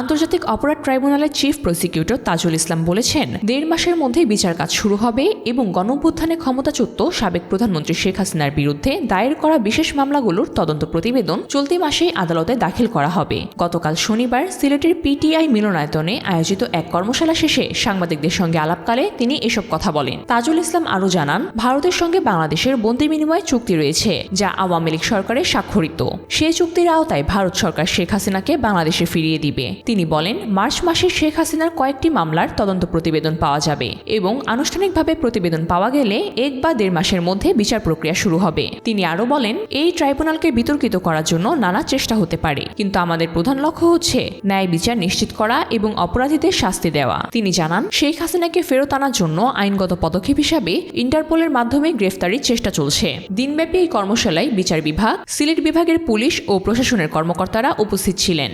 আন্তর্জাতিক অপরাধ ট্রাইব্যুনালের চিফ প্রসিকিউটর তাজুল ইসলাম বলেছেন, দেড় মাসের মধ্যে বিচার কাজ শুরু হবে এবং গণঅভ্যুত্থানে ক্ষমতাচ্যুত সাবেক প্রধানমন্ত্রী শেখ হাসিনার বিরুদ্ধে দায়ের করা বিশেষ মামলাগুলোর তদন্ত প্রতিবেদন চলতি মাসেই আদালতে দাখিল করা হবে। গতকাল শনিবার সিলেটের পিটিআই মিলনায়তনে আয়োজিত এক কর্মশালা শেষে সাংবাদিকদের সঙ্গে আলাপকালে তিনি এসব কথা বলেন। তাজুল ইসলাম আরও জানান, ভারতের সঙ্গে বাংলাদেশের বন্দি বিনিময় চুক্তি রয়েছে, যা আওয়ামী লীগ সরকারের স্বাক্ষরিত। সেই চুক্তির আওতায় ভারত সরকার শেখ হাসিনাকে বাংলাদেশে ফিরিয়ে দিবে। তিনি বলেন, মার্চ মাসে শেখ হাসিনার কয়েকটি মামলার তদন্ত প্রতিবেদন পাওয়া যাবে এবং আনুষ্ঠানিকভাবে প্রতিবেদন পাওয়া গেলে এক বা দেড় মাসের মধ্যে বিচার প্রক্রিয়া শুরু হবে। তিনি আরও বলেন, এই ট্রাইব্যুনালকে বিতর্কিত করার জন্য নানা চেষ্টা হতে পারে, কিন্তু আমাদের প্রধান লক্ষ্য হচ্ছে ন্যায় বিচার নিশ্চিত করা এবং অপরাধীদের শাস্তি দেওয়া। তিনি জানান, শেখ হাসিনাকে ফেরত আনার জন্য আইনগত পদক্ষেপ হিসাবে ইন্টারপোলের মাধ্যমে গ্রেফতারির চেষ্টা চলছে। দিনব্যাপী এই কর্মশালায় বিচার বিভাগ, সিলেট বিভাগের পুলিশ ও প্রশাসনের কর্মকর্তারা উপস্থিত ছিলেন।